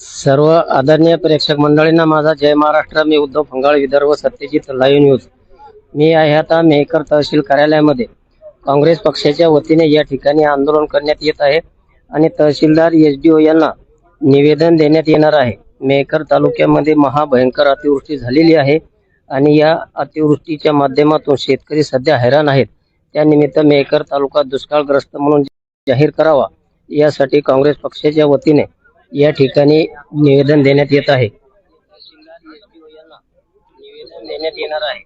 सर्व आदरणीय प्रेक्षक मंडळींना माझा जय महाराष्ट्र. मी उद्धव फंगाळ विदर्भ सत्यजित लाईव्ह न्यूज. मी आहे आता मेहकर तहसील कार्यालयामध्ये. काँग्रेस पक्षाच्या वतीने या ठिकाणी आंदोलन करण्यात येत आहे आणि तहसीलदार एस डी ओ यांना निवेदन देण्यात येणार आहे. मेहकर तालुक्यामध्ये महाभयंकर अतिवृष्टी झालेली आहे आणि या अतिवृष्टीच्या माध्यमातून शेतकरी सध्या हैराण आहेत. त्यानिमित्त मेहकर तालुका दुष्काळग्रस्त म्हणून जाहीर करावा. यासाठी काँग्रेस पक्षाच्या वतीने या ठिकाणी निवेदन देण्यात येत आहे. निवेदन देण्यात येणार आहे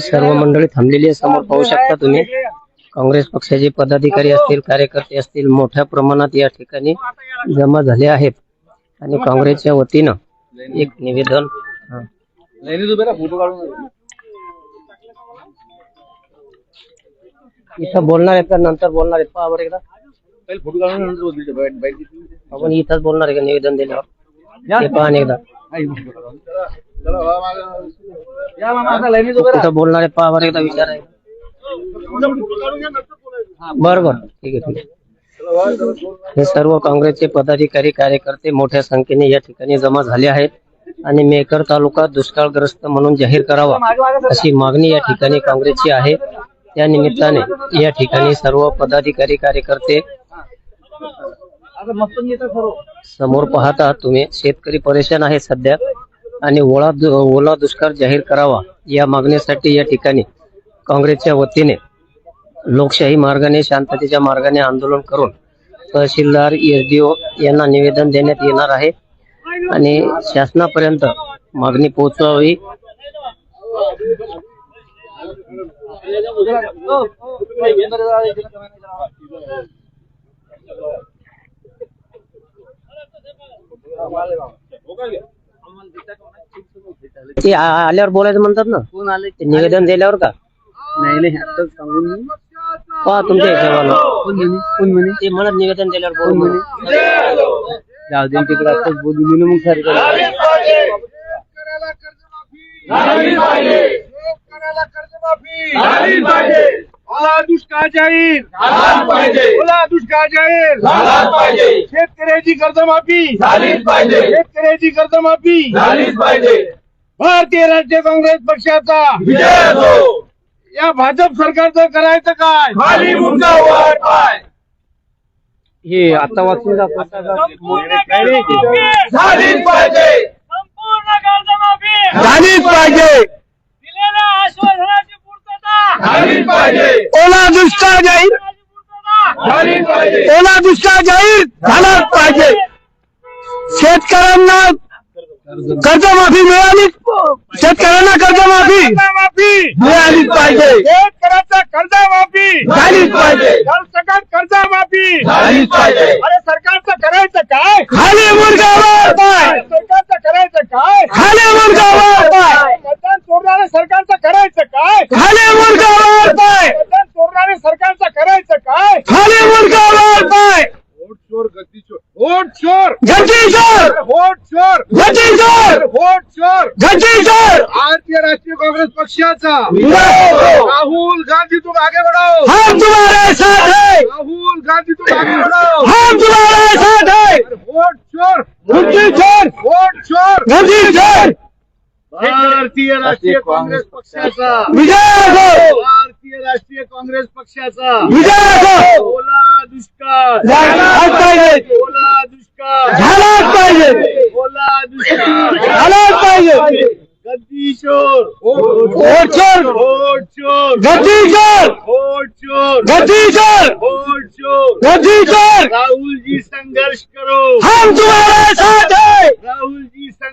सर्व मंडळी थांबलेली आहे. समोर पाहू शकता तुम्ही. काँग्रेस पक्षाचे पदाधिकारी असतील कार्यकर्ते असतील मोठ्या प्रमाणात या ठिकाणी जमा झाले आहेत. आणि काँग्रेसच्या वतीनं एक निवेदन इथं बोलणार आहेत का? नंतर बोलणार आहेत. पहा बरं एकदा. आपण इथंच बोलणार आहे का निवेदन दिल्यावर ते पहा आणि एकदा. कुठं बोलणार आहे पहा बरं एकदा विचार आहे. बरं बरं. ठीक आहे ठीक आहे. हे सर्व काँग्रेसचे पदाधिकारी कार्यकर्ते मोठ्या संख्येने या ठिकाणी जमा झाले आहेत आणि मेकर तालुका दुष्काळग्रस्त म्हणून जाहीर करावा अशी मागणी या ठिकाणी काँग्रेसची आहे. त्या निमित्ताने या ठिकाणी सर्व पदाधिकारी कार्यकर्ते आता मस्त येतं सर्व समोर पाहता तुम्ही शेतकरी परेशान आहे सध्या. आणि ओला दु- ओला दुष्काळ जाहीर करावा या मागणीसाठी या ठिकाणी काँग्रेसच्या वतीने लोकशाही मार्गाने शांततेच्या मार्गाने आंदोलन करून तहसीलदार एसडीओ यांना निवेदन देण्यात येणार आहे. आणि शासनापर्यंत मागणी पोहोचवावी ते आ- आल्यावर बोलायचं म्हणतात ना. कोण आले? ते निवेदन दिल्यावर का? नाही नाही आताच सांगून मी. पहा तुमच्या हिशोबानं. कोण म्हणे? कोण म्हणे? ते म्हणत निवेदन दिल्यावर बोल म्हणे? जाऊ दे तिकडे आताच बोलू मी मग सारे ओला दुष्काळ जाहीर? ओला दुष्काळ जाहीर? शेतकऱ्याची कर्जमाफी. शेतकऱ्याची कर्जमाफी. भारतीय राष्ट्रीय काँग्रेस पक्षाचा. या भाजप सरकारचं करायचं काय? हे आता वाचून. झालीच पाहिजे. संपूर्ण कर्जमाफी. झालीच पाहिजे. झालीच पाहिजे. ओला दुष्काळ जाहीर. पूर्तता झालीच पाहिजे. ओला दुष्काळ जाहीर झालाच पाहिजे. शेतकऱ्यांना कर्जमाफी मिळाली? शेतकऱ्यांना कर्जमाफी मिळालीच पाहिजे. शेतकऱ्याचा कर्जमाफी झालीच पाहिजे. सरकार कर्जमाफी झालीच पाहिजे. अरे सरकारचं करायचं काय? खाली मुरगावर पाय सरकारचं करायचं काय? खाली मतदान चोरणाऱ्या सरकारचं करायचं काय? खाली मुरगावर पाय मतदान चोरणाऱ्या सरकारचं करायचं काय? खाली मुरगावर पाय वोट चोर गती चोर वोट चोर गती चोर वोट चोर गती चोर वोट चोर गती चोर भारतीय राष्ट्रीय कांग्रेस पक्षाचा. राहुल गांधी तुम आगे बढ़ो हम तुम्हारे साथ है. राहुल गांधी तुम आगे बढ़ो हम तुम्हारे साथ है. वोट चोर गद्दी चोर वोट चोर गद्दी चोर भारतीय राष्ट्रीय काँग्रेस पक्षाचा. विजय हो भारतीय राष्ट्रीय काँग्रेस पक्षाचा. विजय हो ओला दुष्काळ. ओला दुष्काळ. पाहिजे. ओला दुष्काळ. झालाच पाहिजे. गद्दी चोर वोट चोर वोट चोर गद्दी चोर वोट चोर गद्दी चोर वोट चोर गद्दी चोर राहुल जी संघर्ष करो. हम तुम्हारे साथ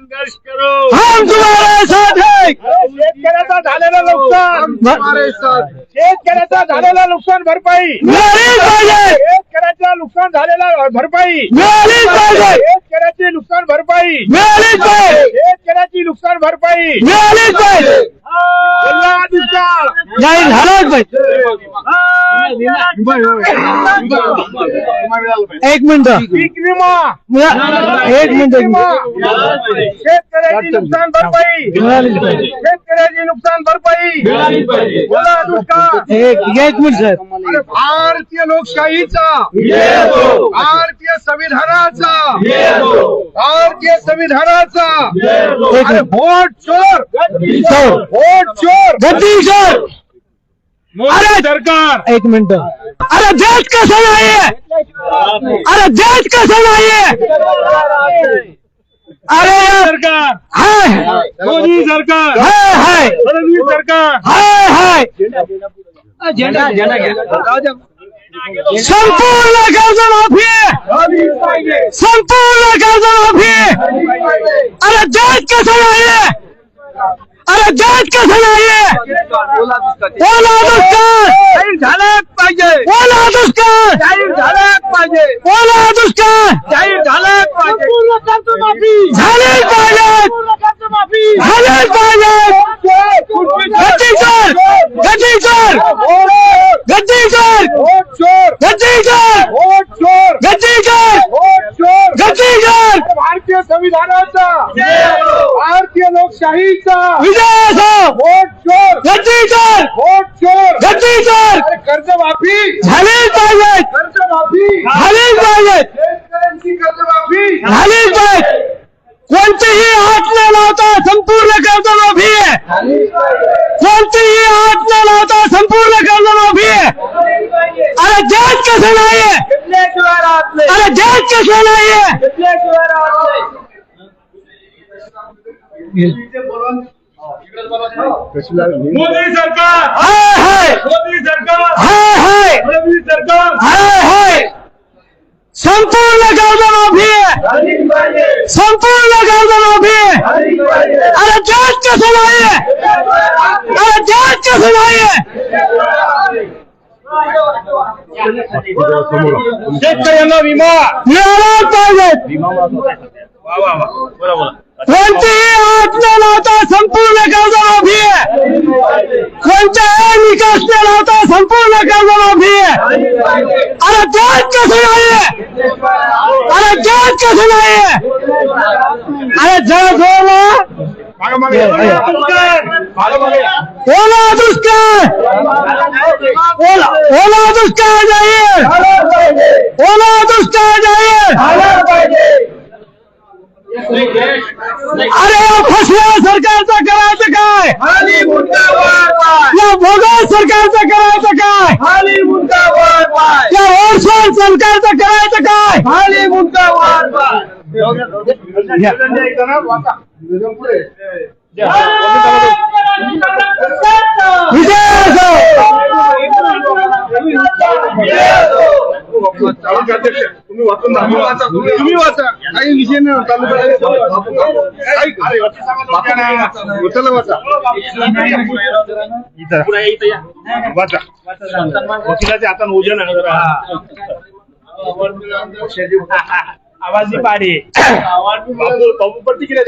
संघर्ष करो। हम तुम्हारे साथ है। शेतकऱ्याचा झालेला नुकसान. तुम्हारे साथ शेतकऱ्याचा झालेला नुकसान भरपाई. मिळाली पाहिजे। शेतकऱ्याचा नुकसान झालेला भरपाई. मिळाली पाहिजे। शेतकऱ्याची नुकसान भरपाई. मिळाली पाहिजे। शेतकऱ्याची नुकसान भरपाई. पाहिजे। झालाच पाहिजे एक मिनिट पीक विमा एक मिनिट एक शेतकऱ्याची नुकसान भरपाई. शेतकऱ्याची नुकसान भरपाई. दुष्काळ. एक एक मिनिट साहेब भारतीय लोकशाहीचा. भारतीय संविधानाचा. भारतीय संविधानाचा. वोट चोर. चोर. वोट चोर। गद्दी सर मोदी सरकार। एक मिनिट। अरे देश कसं नाहीये अरे देश कसं नाहीये अरे यार, सरकार। हाय। मोदी सरकार। हाय हाय। फडणवीस सरकार। हाय हाय। झेंडा झेंडा घ्या संपूर्ण कर्जमाफी संपूर्ण कर्जमाफी अरे देश कसं नाहीये अरे देश कसं नाहीये? ओला दुष्काळ. जाहीर झालाच पाहिजे. ओला दुष्काळ. जाहीर झालाच पाहिजे. ओला दुष्काळ. जाहीर झालाच पाहिजे. झालेच पाहिजे. झालेच पाहिजे. गद्दी सर गद्दी सर वोट चोर गद्दी सर वोट चोर गद्दी सर वोट चोर गद्दी सर भारतीय संविधानाचा भारतीय लोकशाहीचा विजय असो वोट चोर गद्दी सर वोट चोर गद्दी सर अरे कर्जमाफी झालीच पाहिजे कर्जमाफी झालीच पाहिजे शेतकऱ्यांची कर्जमाफी झालीच पाहिजे कोणतीही आठ न लावता संपूर्ण कर्जमाफी आहे कोणतीही आठ न लावता संपूर्ण कर्जमाफी आहे अरे देश कसं अरे देश कसं नाहीये? मोदी सरकार. हाय हाय. मोदी सरकार. हाय हाय. फडणवीस सरकार. हाय हाय. संपूर्ण कर्जमाफी आहे संपूर्ण कर्जमाफी आहे अरे देश कसं नाहीये? अरे देश कसं नाहीये? शेतकऱ्यांना विमा मिळालाच पाहिजे कोणतीही आठ न लावता संपूर्ण कर्जमाफी आहे कोणत्याही निकास न लावता संपूर्ण कर्जमाफी आहे अरे जात कसं नाहीये अरे जात कसं नाहीये अरे जरा ओला दुष्काळ ओला ओला दुष्काळ जाहीर ओला दुष्काळ जाहीर अरे या फसव्या सरकारचं करायचं काय या भोगस सरकारचं करायचं काय या ओरसोर सरकारचं करायचं काय तुम्ही वाचा. काही विषय नाही तालुका चला वाचा वाचा वकिलाच्या हातान ओजन आहे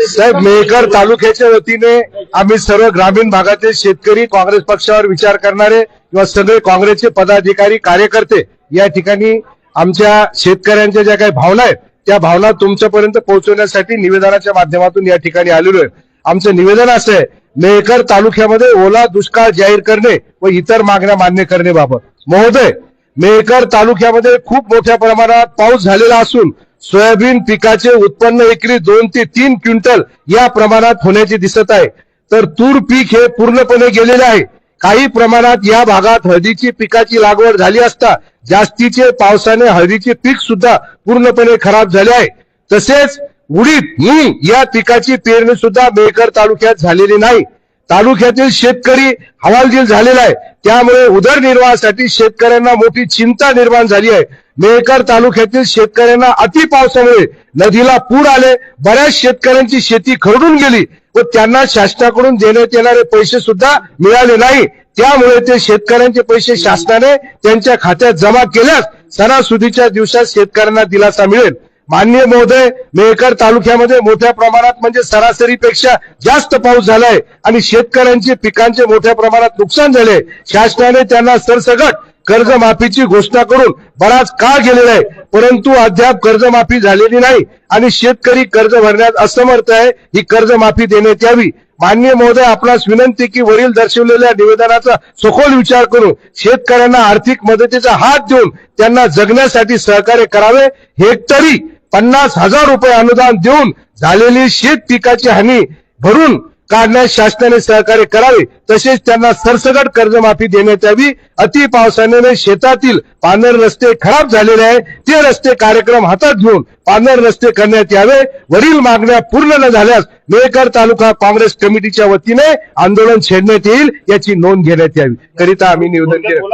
साहेब मेहकर तालुक्याच्या वतीने आम्ही सर्व ग्रामीण भागातील शेतकरी काँग्रेस पक्षावर विचार करणारे किंवा सगळे काँग्रेसचे पदाधिकारी कार्यकर्ते या ठिकाणी आमच्या शेतकऱ्यांच्या ज्या काही भावना आहेत त्या भावना तुमच्यापर्यंत पोहोचवण्यासाठी निवेदनाच्या माध्यमातून या ठिकाणी आलेलो आहे. आमचं निवेदन असं आहे मेहकर तालुक्यामध्ये ओला दुष्काळ जाहीर करणे व इतर मागण्या मान्य करण्याबाबत महोदय मेहकर तालुक्यामध्ये खूप मोठ्या प्रमाणात पाऊस झालेला असून सोयाबीन पिकाचे उत्पन्न एकरी दोन ते तीन क्विंटल या प्रमाणात होण्याचे दिसत आहे. तर तूर पीक हे पूर्णपणे गेलेले आहे. काही प्रमाणात या भागात हळदीची पिकाची लागवड झाली असता जास्तीचे पावसाने हळदीचे पीक सुद्धा पूर्णपणे खराब झाले आहे. तसेच उडीद मूग या पिकाची पेरणी सुद्धा मेहकर तालुक्यात झालेली नाही. तालुक्यातील शेतकरी हवालदिल झालेला आहे. त्यामुळे उदरनिर्वाहासाठी शेतकऱ्यांना मोठी चिंता निर्माण झाली आहे. मेहकर तालुक्यातील शेतकऱ्यांना अति पावसामुळे नदीला पूर आले. बऱ्याच शेतकऱ्यांची शेती खरडून गेली व त्यांना शासनाकडून देण्यात येणारे पैसे सुद्धा मिळाले नाही. त्यामुळे ते शेतकऱ्यांचे पैसे शासनाने त्यांच्या खात्यात जमा केल्यास सणासुदीच्या दिवसात शेतकऱ्यांना दिलासा मिळेल. माननीय महोदय मेहकर तालुक्यामध्ये मोठ्या प्रमाणात म्हणजे सरासरीपेक्षा जास्त पाऊस झालाय आणि शेतकऱ्यांचे पिकांचे मोठ्या प्रमाणात नुकसान झाले. शासनाने त्यांना सरसगट कर्जमाफीची घोषणा करून बराच काळ गेलेला आहे. परंतु अद्याप कर्जमाफी झालेली नाही आणि शेतकरी कर्ज भरण्यात असमर्थ आहे ही कर्जमाफी देण्यात यावी. मान्य महोदय आपणास विनंती की वरील दर्शवलेल्या निवेदनाचा सखोल विचार करून शेतकऱ्यांना आर्थिक मदतीचा हात देऊन त्यांना जगण्यासाठी सहकार्य करावे. हेक्टरी पन्नास हजार रुपये अनुदान देऊन झालेली शेत पिकाची हानी भरून काढण्यास शासनाने सहकार्य करावे तसेच त्यांना सरसकट कर्जमाफी देण्यात यावी. अति पावसाने शेतातील पांढर रस्ते खराब झालेले आहे ते रस्ते कार्यक्रम हातात घेऊन पांढर रस्ते करण्यात यावे. वरील मागण्या पूर्ण न झाल्यास मेहकर तालुका काँग्रेस कमिटीच्या वतीने आंदोलन छेडण्यात येईल याची नोंद घेण्यात यावी. करिता आम्ही निवेदन केलं.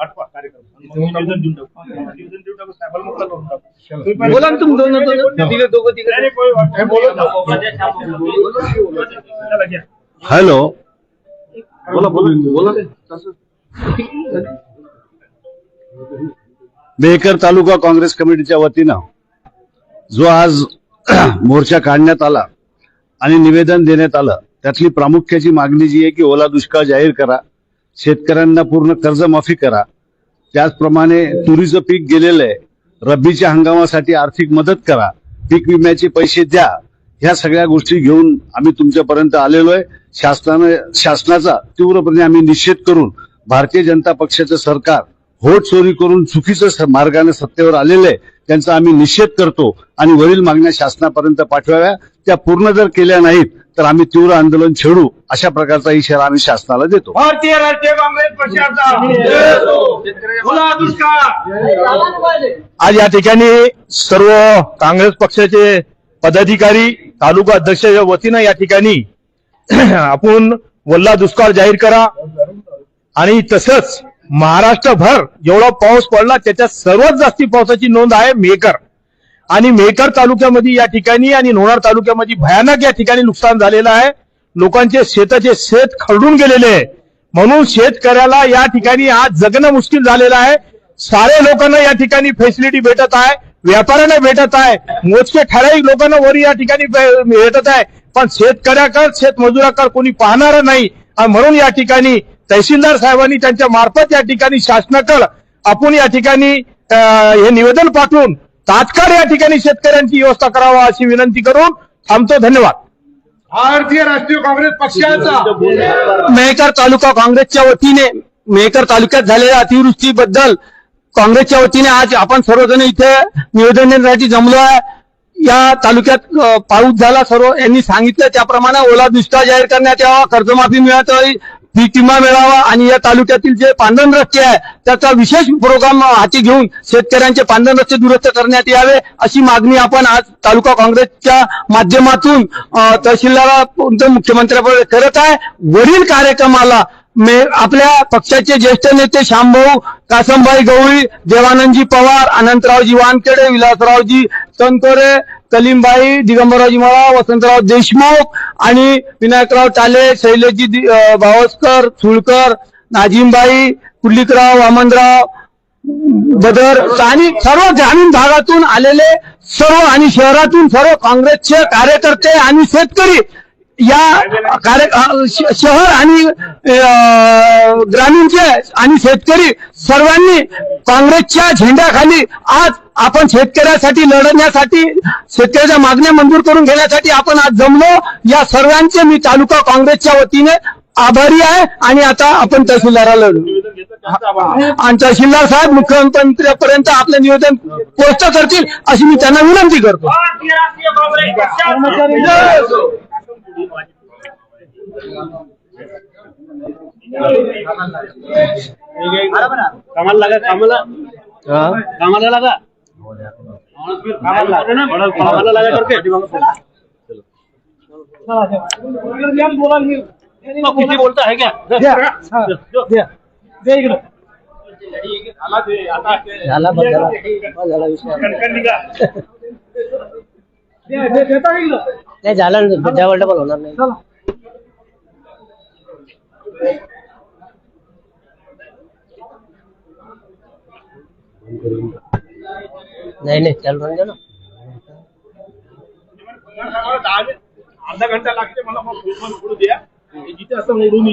आठवा कार्यक्रम. बोला दोन हे. हॅलो. बोला बोला. बोला. मेहकर तालुका काँग्रेस कमिटीच्या वतीनं जो आज मोर्चा काढण्यात आला आणि निवेदन देण्यात आलं त्यातली प्रामुख्याची मागणी जी आहे की ओला दुष्काळ जाहीर करा. शेतकऱ्यांना पूर्ण कर्जमाफी करा. त्याचप्रमाणे तुरीचं पीक गेलेलं आहे. रब्बीच्या हंगामासाठी आर्थिक मदत करा. पीक विम्याचे पैसे द्या. ह्या सगळ्या गोष्टी घेऊन आम्ही तुमच्यापर्यंत आलेलो आहे. शासनानं शासनाचा तीव्रपणे आम्ही निषेध करून भारतीय जनता पक्षाचं सरकार होट चोरी करून चुकीचं स- मार्गाने सत्तेवर आलेलं आहे त्यांचा आम्ही निषेध करतो आणि वरील मागण्या शासनापर्यंत पाठवाव्या. त्या पूर्ण जर केल्या नाहीत तर आम्ही तीव्र आंदोलन छेडू अशा प्रकारचा इशारा आम्ही शासनाला देतो. भारतीय राष्ट्रीय काँग्रेस पक्षाचा. आज या ठिकाणी सर्व काँग्रेस पक्षाचे पदाधिकारी तालुका अध्यक्षाच्या वतीनं या ठिकाणी आपण वल्ला दुष्काळ जाहीर करा. आणि तसंच महाराष्ट्रभर जेवढा पाऊस पडला त्याच्यात सर्वात जास्ती पावसाची नोंद आहे मेकर. आणि मेकर तालुक्यामध्ये या ठिकाणी आणि लोणार तालुक्यामध्ये भयानक या ठिकाणी नुकसान झालेलं आहे. लोकांचे शेताचे शेत खरडून गेलेले आहे. म्हणून शेतकऱ्याला या ठिकाणी आज जगणं मुश्किल झालेलं आहे. सारे लोकांना या ठिकाणी फॅसिलिटी भेटत आहे. व्यापाऱ्यांना भेटत आहे. मोजके ठराविक लोकांना वर या ठिकाणी भेटत आहे. पण शेतकऱ्याकर शेतमजुराकर कोणी पाहणार नाही. आणि म्हणून या ठिकाणी तहसीलदार साहेबांनी त्यांच्या मार्फत या ठिकाणी शासनाकडे आपण या ठिकाणी हे निवेदन पाठवून तात्काळ या ठिकाणी शेतकऱ्यांची व्यवस्था करावा अशी विनंती करून थांबतो. धन्यवाद. भारतीय राष्ट्रीय काँग्रेस पक्षाचा मेहकर तालुका काँग्रेसच्या वतीने मेहकर तालुक्यात झालेल्या अतिवृष्टीबद्दल काँग्रेसच्या वतीने आज आपण सर्वजण इथे निवेदन देण्यासाठी जमलो आहे. या तालुक्यात पाऊस झाला सर्व यांनी सांगितलं. त्याप्रमाणे ओला दुष्काळ जाहीर करण्यात यावा कर्जमाफी मिळत विमा मिळावा आणि या तालुक्यातील जे पांधन रस्ते आहे त्याचा विशेष प्रोग्राम हाती घेऊन शेतकऱ्यांचे पांधन रस्ते दुरुस्त करण्यात यावे अशी मागणी आपण आज तालुका काँग्रेसच्या माध्यमातून तहसीलदार मुख्यमंत्र्याकडे करत आहे. वरील कार्यक्रमाला मे आपल्या पक्षाचे ज्येष्ठ नेते श्यामभाऊ कासमभाई गवळी देवानंदजी पवार अनंतरावजी वानखेडे विलासरावजी तनकोरे कलीमबाई दिगंबररावजी मळा वसंतराव देशमुख आणि विनायकराव टाले शैलेशजी दि- भावस्कर सुळकर नाजिमबाई कुर्लिकराव वामनराव बदर आणि सर्व ग्रामीण भागातून आलेले सर्व आणि शहरातून सर्व काँग्रेसचे कार्यकर्ते आणि शेतकरी या कार्य श- शहर आणि ग्रामीणचे आणि शेतकरी सर्वांनी काँग्रेसच्या झेंड्याखाली आज आपण शेतकऱ्यासाठी लढण्यासाठी शेतकऱ्याच्या मागण्या मंजूर करून घेण्यासाठी आपण आज जमलो. या सर्वांचे मी तालुका काँग्रेसच्या वतीने आभारी आहे आणि आता आपण तहसीलदाराला लढू. आणि तहसीलदार साहेब मुख्यमंत्र्यापर्यंत आपलं निवेदन पोस्ट करतील अशी मी त्यांना विनंती करतो. कामाला लागा कामाला. कामाला लागा. किती बोलता आहे क्या आला ते, झाला झाला बस झाला विषय कणकण निघा. नाही झालं डबल डबल होणार नाही नाही नाही चालू द्या ना. अर्धा घंटा लागते मला मग फोन उडू द्या. जिथे असं उडून.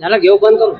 याला घेऊ बंद करू.